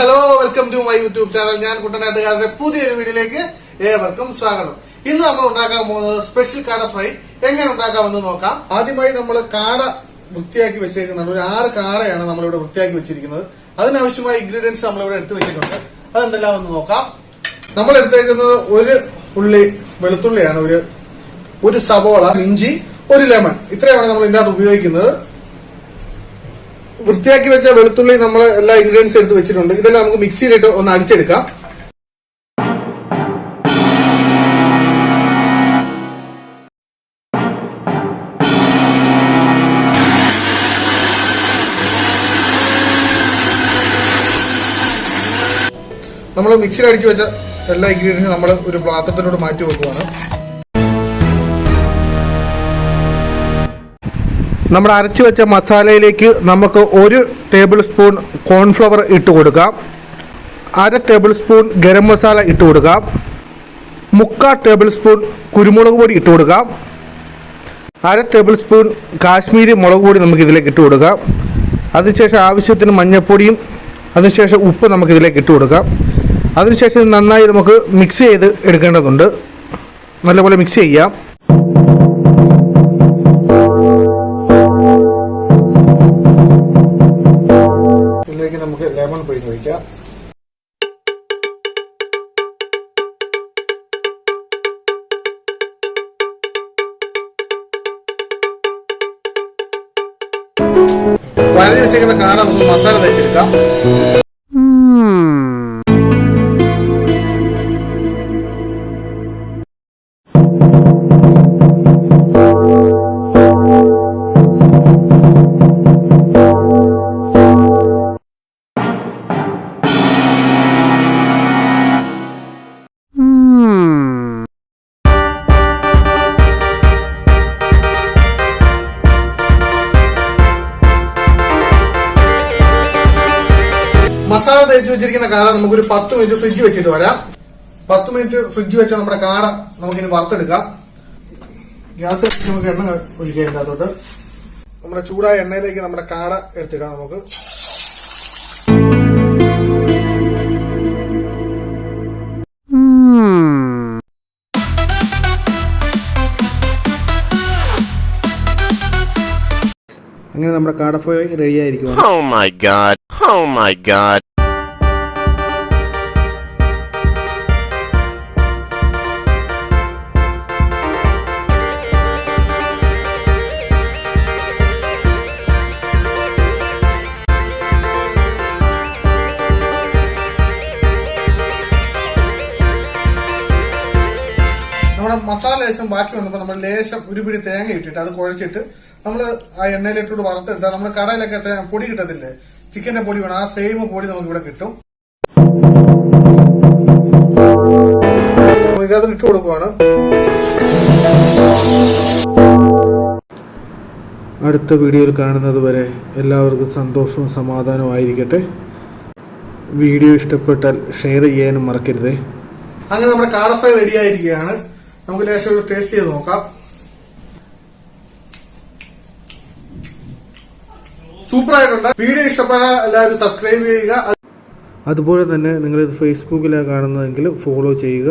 Hello welcome to my YouTube channel ഞാൻ കുട്ടനാട്ടുകാരുടെ പുതിയൊരു വീഡിയോയിലേക്ക് ഏവർക്കും സ്വാഗതം. ഇന്ന് നമ്മൾ ഉണ്ടാക്കാൻ പോകുന്നത് സ്പെഷ്യൽ കാട ഫ്രൈ എങ്ങനെ ഉണ്ടാക്കാമെന്ന് നോക്കാം. ആദ്യമായി നമ്മൾ കാട വൃത്തിയാക്കി വെച്ചേക്കുന്നുണ്ട് ഒരു ആറ് കാടയാണ് നമ്മളിവിടെ വൃത്തിയാക്കി വെച്ചിരിക്കുന്നത്. അതിനാവശ്യമായ ഇൻഗ്രീഡിയൻസ് നമ്മളിവിടെ എടുത്തു വെച്ചിട്ടുണ്ട്. അതെന്തെല്ലാം ഒന്ന് നോക്കാം. നമ്മൾ എടുത്തേക്കുന്നത് ഒരു ഉള്ളി വെളുത്തുള്ളിയാണ്. ഒരു ഒരു സവോള ഇഞ്ചി ഒരു ലെമൺ. ഇത്രയാണ് നമ്മൾ ഇതിനകത്ത് ഉപയോഗിക്കുന്നത്. വൃത്തിയാക്കി വെച്ച വെളുത്തുള്ളി നമ്മൾ എല്ലാ ഇൻഗ്രീഡിയൻസ് എടുത്ത് വെച്ചിട്ടുണ്ട്. ഇതെല്ലാം നമുക്ക് മിക്സിയിലിട്ട് ഒന്ന് അടിച്ചെടുക്കാം. നമ്മൾ മിക്സിയിൽ അടിച്ചു വെച്ച എല്ലാ ഇൻഗ്രീഡിയൻസും നമ്മൾ ഒരു പാത്രത്തിനോട് മാറ്റി വെക്കുവാണ്. നമ്മൾ അരച്ചു വെച്ച മസാലയിലേക്ക് നമുക്ക് ഒരു ടേബിൾ സ്പൂൺ കോൺഫ്ലവർ ഇട്ട് കൊടുക്കാം. അര ടേബിൾ സ്പൂൺ ഗരം മസാല ഇട്ട് കൊടുക്കാം. മുക്കാൽ ടേബിൾ സ്പൂൺ കുരുമുളക് പൊടി ഇട്ട് കൊടുക്കാം. അര ടേബിൾ സ്പൂൺ കാശ്മീരി മുളക് പൊടി നമുക്ക് ഇതിലേക്ക് ഇട്ട് കൊടുക്കാം. അതിനുശേഷം ആവശ്യത്തിന് മഞ്ഞൾപ്പൊടിയും അതിനുശേഷം ഉപ്പ് നമുക്ക് ഇതിലേക്ക് ഇട്ട് കൊടുക്കാം. അതിനുശേഷം നന്നായി നമുക്ക് മിക്സ് ചെയ്ത് എടുക്കേണ്ടതുണ്ട്. നല്ലപോലെ മിക്സ് ചെയ്യാം. വരഞ്ഞു വെച്ചേക്കുന്ന കാണാൻ നമുക്ക് മസാല തേച്ചെടുക്കാം. മസാല തേച്ച് വെച്ചിരിക്കുന്ന കാട നമുക്കൊരു പത്ത് മിനിറ്റ് ഫ്രിഡ്ജ് വെച്ചിട്ട് വരാം. പത്ത് മിനിറ്റ് ഫ്രിഡ്ജ് വെച്ച നമ്മുടെ കാട നമുക്കിനി വറുത്തെടുക്കാം. ഗ്യാസ് നമുക്ക് എണ്ണ ഒഴിക്കുക ഇതിന്റെ അകത്തോട്ട്. നമ്മുടെ ചൂടായ എണ്ണയിലേക്ക് നമ്മുടെ കാട എടുത്തിടാം നമുക്ക്. അങ്ങനെ നമ്മുടെ കാട ഫ്രൈ റെഡി ആയിരിക്കും നമ്മുടെ മസാല ലേശം ബാക്കി വന്നപ്പോൾ നമ്മൾ ലേശം ഒരു പിടി തേങ്ങ ഇട്ടിട്ട് അത് കുഴച്ചിട്ട് നമ്മൾ ആ എണ്ണയിലിട്ടോട് വറുത്തെടുത്താൽ നമ്മൾ കടയിലൊക്കെ പൊടി കിട്ടത്തില്ലേ? ചിക്കന്റെ പൊടി വേണം. ആ സെയിം പൊടി നമുക്ക് ഇവിടെ കിട്ടും. ഇതിനകത്ത് ഇട്ട് കൊടുക്കുവാണ്. അടുത്ത വീഡിയോയിൽ കാണുന്നത് വരെ എല്ലാവർക്കും സന്തോഷവും സമാധാനവും ആയിരിക്കട്ടെ. വീഡിയോ ഇഷ്ടപ്പെട്ടാൽ ഷെയർ ചെയ്യാനും മറക്കരുതേ. അങ്ങനെ നമ്മുടെ കാട ഫ്രൈ റെഡി ആയിരിക്കുകയാണ്. നമുക്ക് ലേശം ഒരു ടേസ്റ്റ് ചെയ്ത് നോക്കാം. സൂപ്പർ ആയിട്ടുണ്ട്. വീഡിയോ ഇഷ്ടപ്പെടാൻ എല്ലാവരും സബ്സ്ക്രൈബ് ചെയ്യുക. അതുപോലെ തന്നെ നിങ്ങളിത് ഫേസ്ബുക്കിലാണ് കാണുന്നതെങ്കിൽ ഫോളോ ചെയ്യുക.